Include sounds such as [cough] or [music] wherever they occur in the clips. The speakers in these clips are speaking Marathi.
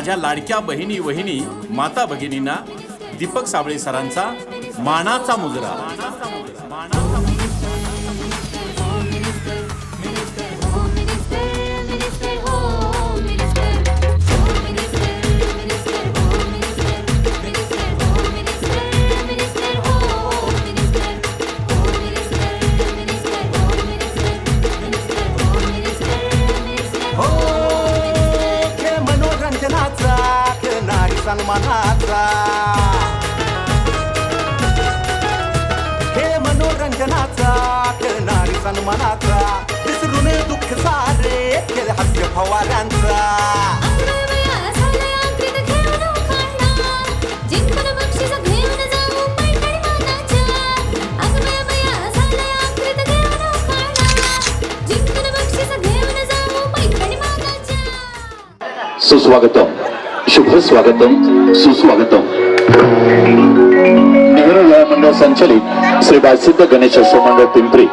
माझ्या लाडक्या बहिणी वहिनी माता भगिनींना दीपक साबळे सरांचा मानाचा मुजरा. सुस्वागतम. शुभ स्वागतम सुस्वागतम. नेहरू लय मंडळ संचलित श्री बालसिद्ध गणेशोत्सव मंडळ पिंपरी.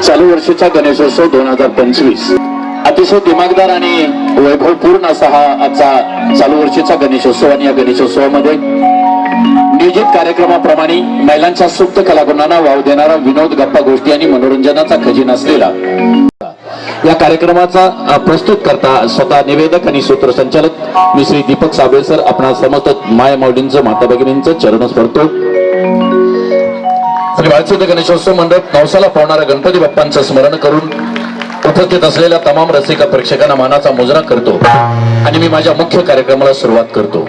चालू वर्षाचा गणेशोत्सव दोन हजार पंचवीस. अतिशय दिमागदार आणि वैभवपूर्ण असा हा आजचा चालू वर्षाचा गणेशोत्सव आणि या गणेशोत्सवामध्ये नियोजित कार्यक्रमाप्रमाणे महिलांच्या सुप्त कलागुणांना वाव देणारा विनोद गप्पा गोष्टी आणि मनोरंजनाचा खजिना असलेला या कार्यक्रमाचा प्रस्तुत करता स्वतः निवेदक आणि सूत्रसंचालक मी श्री दीपक साबळे सर. आपणा समस्त माया माऊलींचं माता भगिनींचं चरण स्मरतो. श्री बाळसिद्ध गणेशोत्सव मंडळ नवसाला पावणाऱ्या गणपती बाप्पांचं स्मरण करून उपस्थित असलेल्या तमाम रसिका प्रेक्षकांना मानाचा मुजरा करतो. आणि मी माझ्या मुख्य कार्यक्रमाला सुरुवात करतो.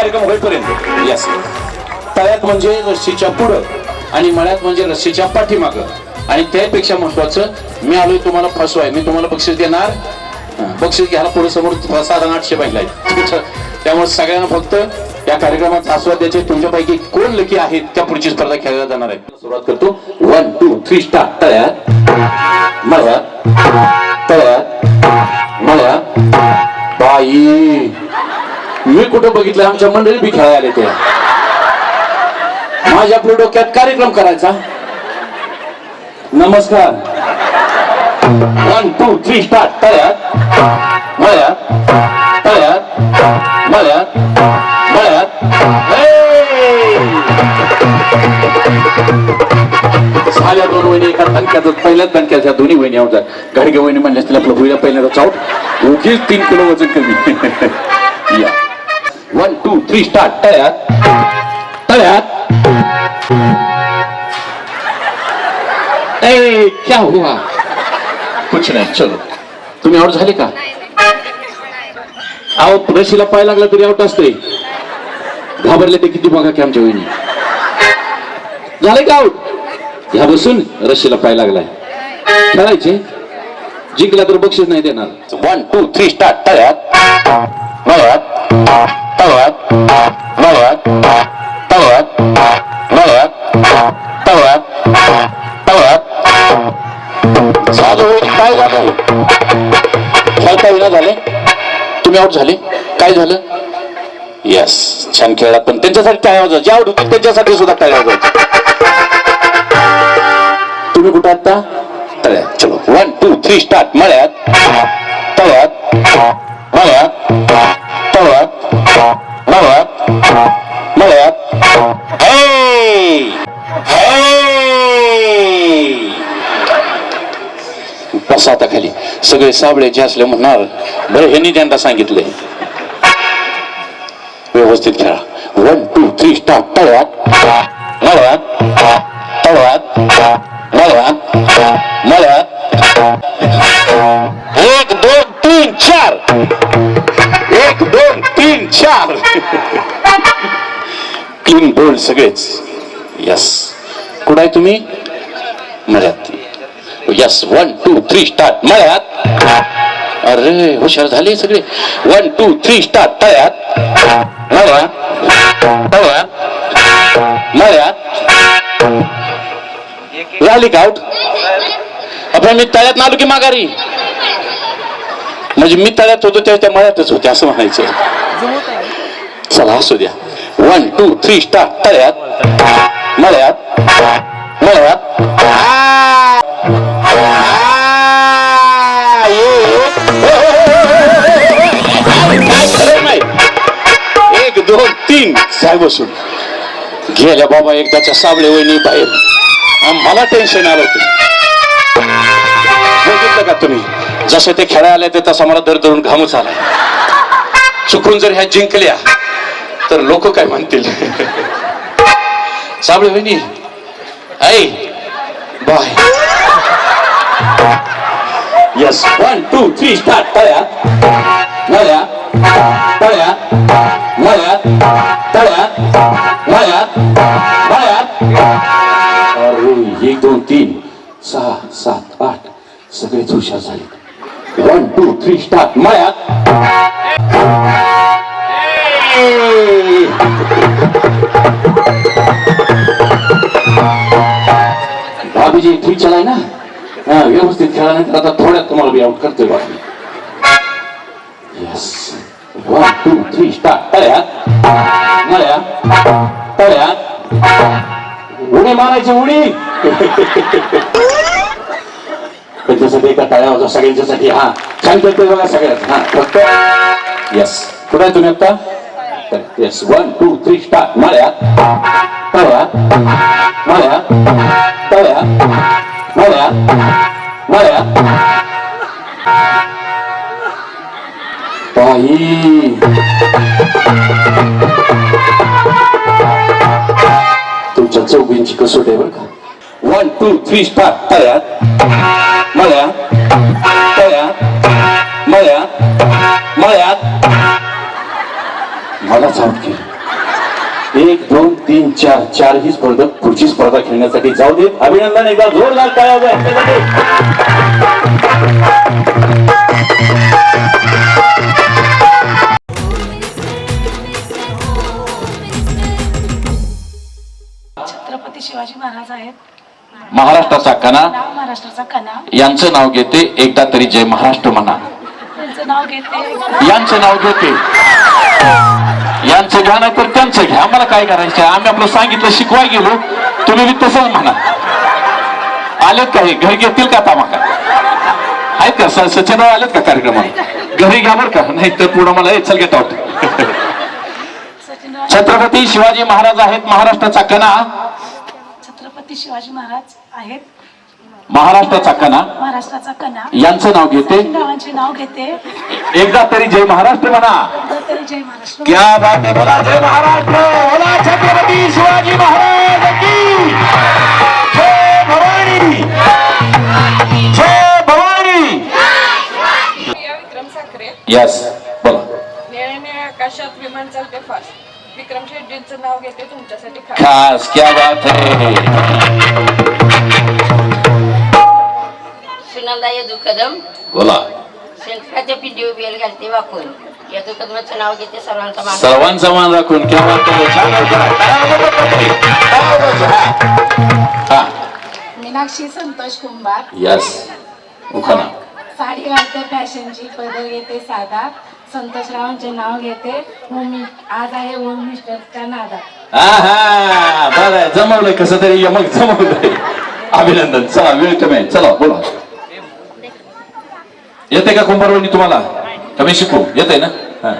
कार्यक्रम होईपर्यंत. यस तळ्यात म्हणजे रस्सीच्या पुढं आणि मळ्यात म्हणजे रस्सीच्या पाठीमागं. आणि त्यापेक्षा महत्वाचं मी आलोय तुम्हाला फसवाय. मी तुम्हाला बक्षीस देणार. बक्षीस घ्यायला पुढे समोर साधारण आठशे महिला आहेत. [laughs] त्यामुळे सगळ्यांना फक्त या कार्यक्रमाचा आस्वाद द्यायचे. तुमच्यापैकी कोण लकी आहेत त्या पुढची स्पर्धा खेळल्या जाणार आहे सुरुवात करतो. वन टू थ्री स्टार तळ्यात मळ्यात तळ्यात मळ्यात. बाई. मी कुठं बघितलं? आमच्या मंडळी बी खेळायला आले ते माझ्या आपल्या डोक्यात कार्यक्रम करायचा. नमस्कार. वन टू थ्री स्टार्ट तळ्यात. मळ्यात. तळ्यात. मळ्यात. मळ्यात. झाल्या दोन वहिनी एका दणक्यात पहिल्याच दणक्यात दोन्ही वहिनी आवडतात गाडगे वहिनी म्हणल्यास तिला आपलं होईला पहिल्यांदा चावट उगीच तीन किलो वजन कमी. [laughs] या. वन टू थ्री स्टार्ट तळ्यात. तळ्यात. ए क्या हुआ? कुछ नाही चलो. तुम्ही आउट झाले का? आउट रशीला पाय लागला तरी आउट असते. घाबरले ते किती बघा की आमच्या वहिनी. झाले का आउट ह्या बसून रशीला पाय लागलाय. खेळायचे? जिंकला तर बक्षीस नाही देणार. वन टू थ्री स्टार्ट तळ्यात. तळ्यात. मळ्यात तळ्यात मळ्यात तळ्यात तळ्यात झालं होईल काय झालं? खेळता विना झाले? तुम्ही आउट झाले? काय झालं? येस छान खेळलात पण त्यांच्यासाठी टाळ्या वाजवा ज्या आउट होतील त्यांच्यासाठी सुद्धा टाळ्या वाजवायच्या तुम्ही कुठं आता तळ्यात. चलो. वन टू थ्री स्टार्ट मळ्यात. तळ्यात बसा आता खाली सगळे साबळेचे असले म्हणणार बरं ह्यांनी त्यांना सांगितले. व्यवस्थित खेळा. वन टू थ्री स्टार्ट तळवात. मळवात. तळवात. मळवात. मळवात. एक दोन तीन चार. एक दोन तीन चार. क्लीन बोल्ड सगळेच. यस कुठं आहे तुम्ही? मजात yes one two three start मळ्यात. अरे हुशार झाले सगळे. वन टू थ्री स्टार्ट तळ्यात. मळ्यात. तळ्यात. मळ्यात. झाली का आउट आपण मी तळ्यात नालो की माघारी? म्हणजे मी तळ्यात होतो त्या त्या मळ्यातच होते असं म्हणायचं. चला असू द्या. वन टू थ्री स्टार्ट तळ्यात. मळ्यात. मळ्यात. एक दोन तीन साय बसून गेल्या बाबा एकदाच्या साबळे वहिनी बाहेर. मला टेन्शन आलं होतं. बघितलं का तुम्ही? जसे ते खेळायला आले ते तसा मला दर धरून घामच आला. चुकून जर ह्या जिंकल्या तर लोक काय म्हणतील? साबळे वहिनी आई bye. Yes one two three start तळ्या नळ्या तळ्या मळ्यात तळ्यात मळ्यात मळ्यात अरे एक दोन तीन. सहा सात आठ. सगळेच हुशार झाले. वन टू थ्री स्टार्ट मळ्यात भाभीजी ठीक चलाय ना? व्यवस्थित खेळा नाही तर आता थोड्यात तुम्हाला बी आउट करतोय बाकी yes one two three start तळ्यात मळ्या तळ्यात उडी मारायची उडी त्याच्यासाठी एका टाळ्या होता सगळ्यांच्यासाठी हा छान करतोय बघा सगळ्यात हा फक्त येस कुठे आहे तुम्ही आता yes one two three start मळ्यात तळ्यात मळ्या तळ्यात मळ्यात मळ्यात बाई तुमच्या चौघींची कसोट आहे बरं का? वन टू थ्री स्टार्ट तयात मळ्यात तयात मळ्यात मळ्यात मला चालत केलं एक दोन तीन चार चार ही स्पर्धक पुढची स्पर्धा खेळण्यासाठी जाऊ देत. अभिनंदन एकदा जोरदार यांच्यासाठी. छत्रपती शिवाजी महाराज आहेत. महाराष्ट्राचा कणा. महाराष्ट्राचा कणा. यांचं नाव घेते एकदा तरी जय महाराष्ट्र म्हणा. यांचं नाव घेते. यांचं घ्या नाही तर त्यांचं घ्या. आम्हाला काय करायचं? आम्ही आपलं सांगितलं शिकवाय गेलो. तुम्ही बी तसंच म्हणा. आलेत का हे? घरी घेतील का तामाका आहेत का? सचिन आलेत का कार्यक्रमात घरी घ्या बरं का? नाही तर पुढं मला चल आउट सचिनराव. छत्रपती शिवाजी महाराज आहेत महाराष्ट्राचा कणा. छत्रपती शिवाजी महाराज आहेत. महाराष्ट्राचा कणा. महाराष्ट्राचा कणा. यांचं नाव घेते. गावांचे नाव घेते. एकदा तरी जय महाराष्ट्र म्हणा. तरी जय महाराष्ट्र क्या बात है बोला जय महाराष्ट्र. बोला छत्रपती शिवाजी महाराज की. जय भवानी. जय भवानी. विक्रम साखरे. यस बोला. निळ्या आकाशात विमान चालते फास्ट विक्रम शेट्टींचं नाव घेते तुमच्यासाठी खास खास क्या बात है. सुनंदा यदू कदम बोला. शेणखताच्या पिंडी बेल घालते वाकून. यदू कदमाचं नाव घेते सर्वांचा मान. सर्वांचा मान राखून क्या मीनाक्षी संतोष कुंभार. यस उखाना साडी घालते फॅशनची पदर घेते साधा. संतोषरावांचे नाव घेते. होमी आज आहे होम मिस्टरच्या आहा बरं जमवलंय कसं तरी. मग जमवलंय. अभिनंदन. चला वेळ कमी आहे. चला बोला. येते का कुंभारवणी तुम्हाला? कमी शिकू? येते ना? हा.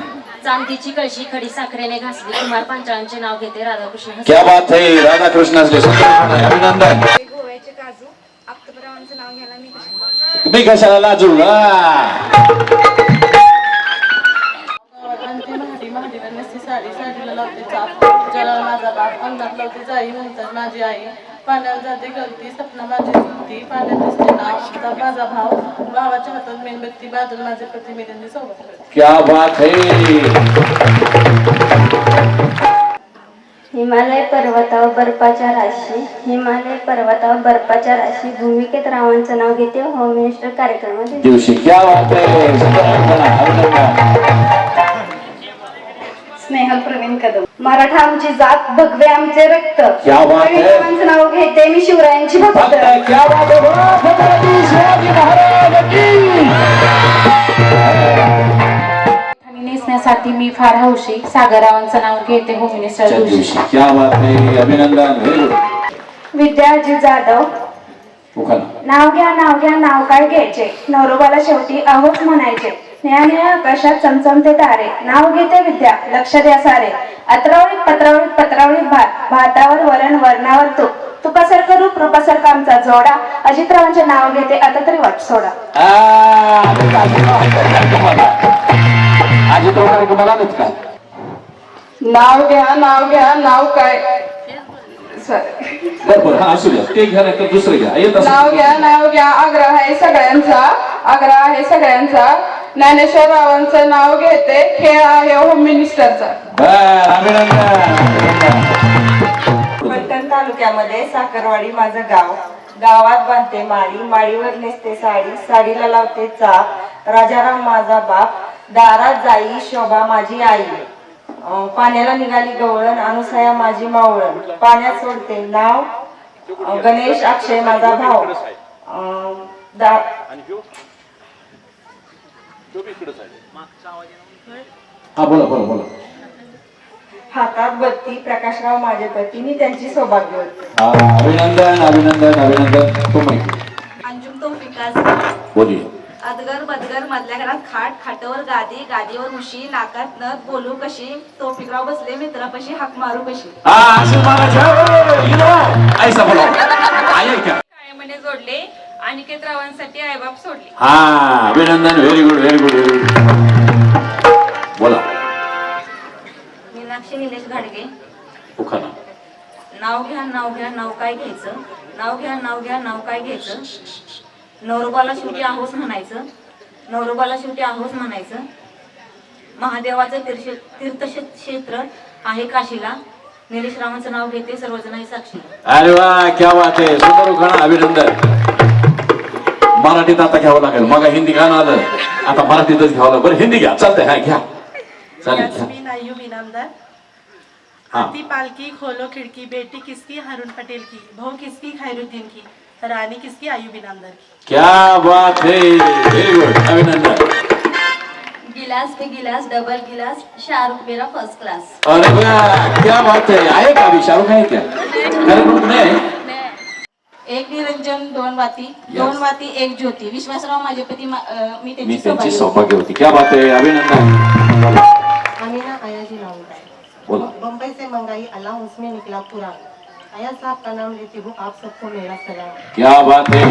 चांदीची कळशी खडी साखरेने घासली. कुमार पांचाळांचे नाव घेते राधाकृष्ण. क्या बात है राधाकृष्ण असले अभिनंदन. गोव्याचे काजू आप्तपरावांचं नाव घ्यायला मी कशी कशाला लाजू? हा. बाप अंगात लावते जाई म्हणतात माझी आई. पाण्यावर जाते गलती सपना माझी चुकती पाण्यात दिसते नाव माझा भाव. भावाच्या हातात मेणबत्ती बाजूला माझे त्यांनी सोबत क्या बात है? हिमालय पर्वतावर बर्फाच्या राशी हिमालय पर्वतावर बर्फाच्या राशी. भूमिकेत रावांचं नाव घेते होम मिनिस्टर कार्यक्रमात. दिवशी. क्या बात है. स्नेहल प्रवीण कदम. मराठा आमची जात भगवे आमचे रक्त. क्या बात है. नाव घेते मी शिवरायांची भक्त. भक्त क्या बात है? बोला छत्रपती शिवाजी महाराज की। आणि नेसण्यासाठी मी फार हौशी. सागररावांचं नाव घेते होम मिनिस्टर त्या जोशी दिवशी क्या बात है? अभिनंदन व्हेरी गुड विद्याजी जाधव. नाव घ्या नाव घ्या नाव काय घ्यायचे? नवरोबाला शेवटी आहोत म्हणायचे. न्याय आकाशात चमचमते तारे. नाव घेते विद्या. लक्ष द्या सारे. अत्रावळीत पत्रावळीत पत्रावळीत भात. भातावर वरण वरणावर तूप. तुपासारखं रूप रूपासारखा आमचा जोडा. अजितरावांचे नाव घेते आता तरी वाट सोडा. नाव घ्या नाव घ्या. नाव काय? बरं बरं. हा असू द्या. ते घ्या नाही तर दुसरं घ्या. नाव घ्या नाव घ्या. आग्रह आहे सगळ्यांचा. आग्रह आहे सगळ्यांचा. ज्ञानेश्वर रावांचं नाव घेते. खेळ आहे होम मिनिस्टरचा फलटण तालुक्यामध्ये साखरवाडी माझं गाव. गावात बांधते माळी. माळीवर नेसते साडी. साडीला लावते चाप. राजाराम माझा बाप. दारात जाई शोभा माझी आई. अं, पाण्याला निघाली गवळण. अनुसया माझी मावळण. पाण्यात सोडते नाव. अं, गणेश अक्षय माझा भाव अं, दा हा बोला बोला बोला. हातात बत्ती प्रकाशराव माझे पती मी त्यांची सौभाग्यवती हा, अभिनंदन अभिनंदन अभिनंदन. तो माहिती. अंजुम तो विकास बोलिये अदगर बदगर मधल्या घरात खाट खाटावर गादी गादीवर उशी नाकात नथ बोलू कशी? तोफिकराव बसले मित्रापाशी हाक मारू कशी? हा नो ऐसा बोला आहे कायमने जोडले. अनिकेत रावांसाठी आईबाप सोडले. हा अभिनंदन very good very good very good बोला. मीनाक्षी निलेश घाडगे. उखाणा नाव घ्या नाव घ्या नाव काय घ्यायचं? नाव घ्या नाव घ्या नाव काय घ्यायचं? नवरोबाला शेवटी आहोस म्हणायचं. नवरोबाला शेवटी आहोस म्हणायचं. महादेवाचं तीर्थ तीर्थक्षेत्र आहे काशीला. निलेश रावांचं नाव घेते सर्वजण साक्षी. अरे वा क्या बात आहे. सुंदर उखाणा अभिनंदन. मराठीत आता घ्यावं लागेल. मग हिंदी गाणं आलं. आता मराठीतच घ्यावं लागेल. बरं हिंदी घ्या. चालतंय हा घ्या. चालेल हा. हाथी पालकी खोलो खिड़की बेटी किसकी हारून पटेल की. बहू किसकी खैरुद्दीन की. रानी किसकी अय्यूब इनामदार की. क्या बात है. व्हेरी गुड अभिनंदन. गिलास पे गिलास डबल गिलास. शाहरुख मेरा फर्स्ट क्लास अरे क्या बात है. आहे का अभी? शाहरुख आहे क्या? कार्यक्रम नाही आहे? एक निरंजन दोन वाती दोन वाती एक ज्योती. विश्वासराव माझे पती मा- मी मी त्यांची. सौभाग्य होती. क्या बात आहे. अभिनंदन. अमीना अयाजी नाम बोला. बम्बई से मंगाई अल्लाह उसमें निकला पूरा अया साहब का नाम लेती हूँ आप सबको मेरा सलाम. क्या बात है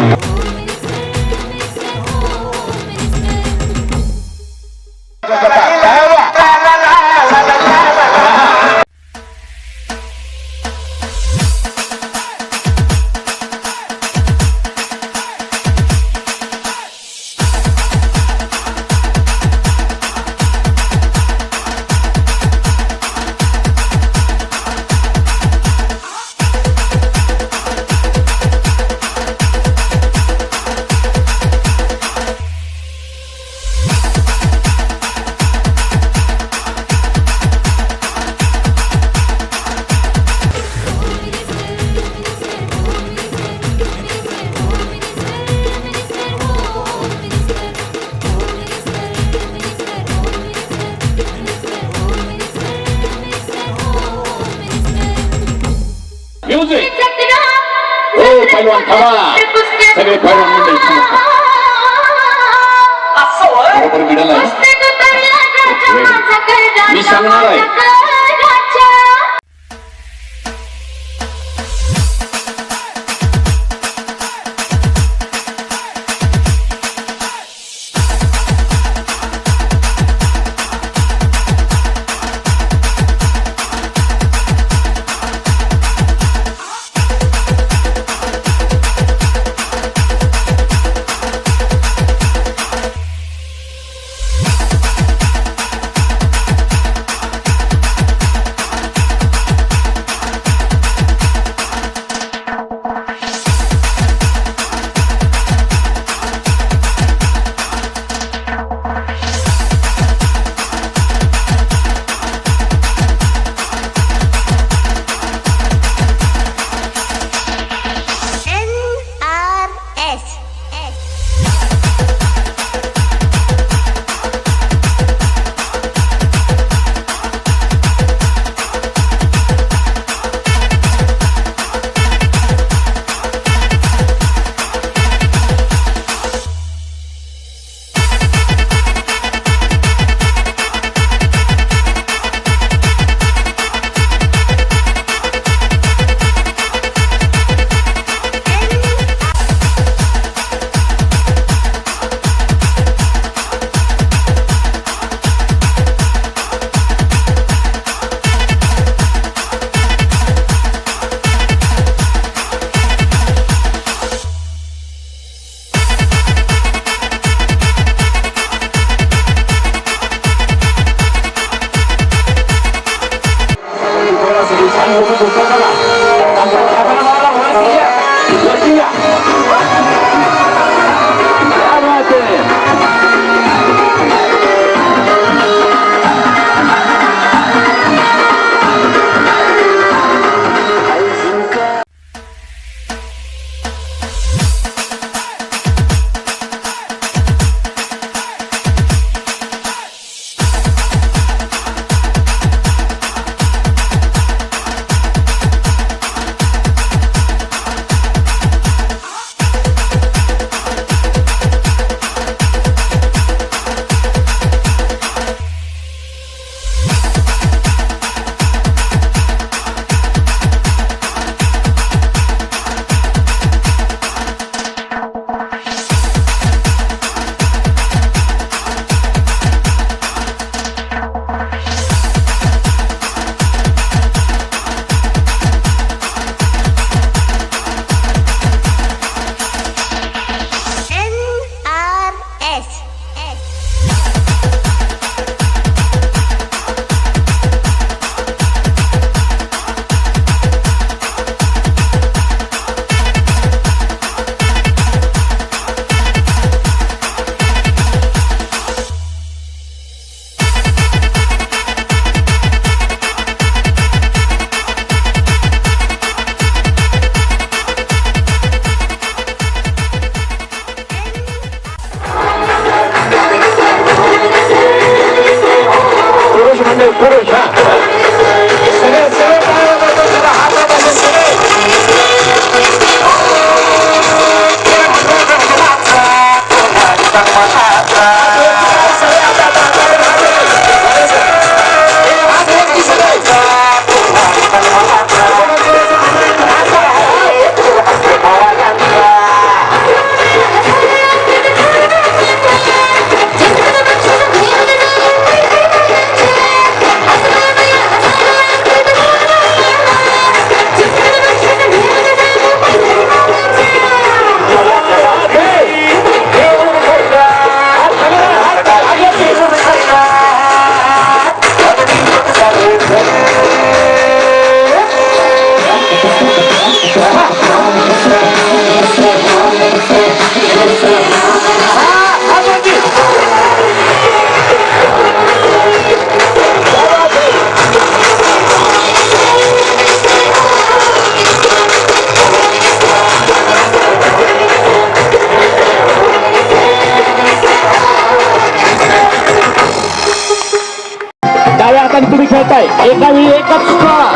आहे. एका वेळी एकच straw.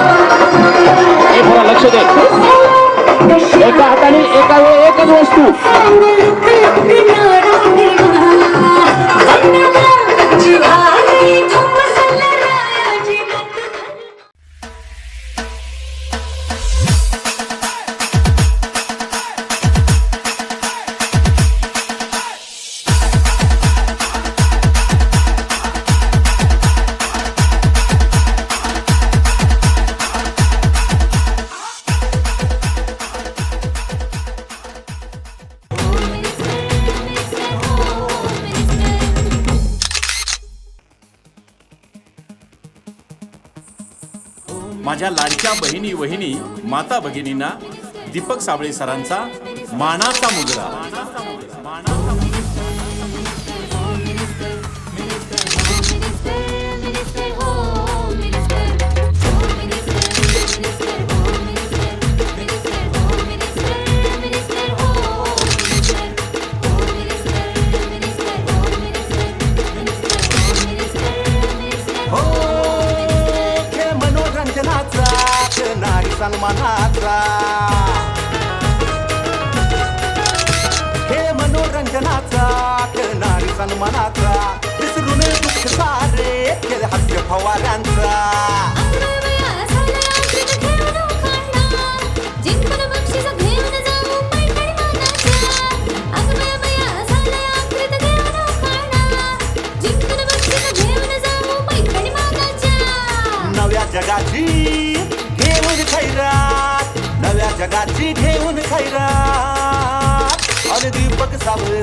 हे थोडा लक्ष दे. एका हाताने एका वेळी एकच वस्तू. माझ्या लाडक्या बहिणी वहिनी माता भगिनींना दीपक साबळे सरांचा मानाचा मुजरा. जगाची घेऊन खैरात नव्या जगाची घेऊन खैरात. अरे दीपक साबळे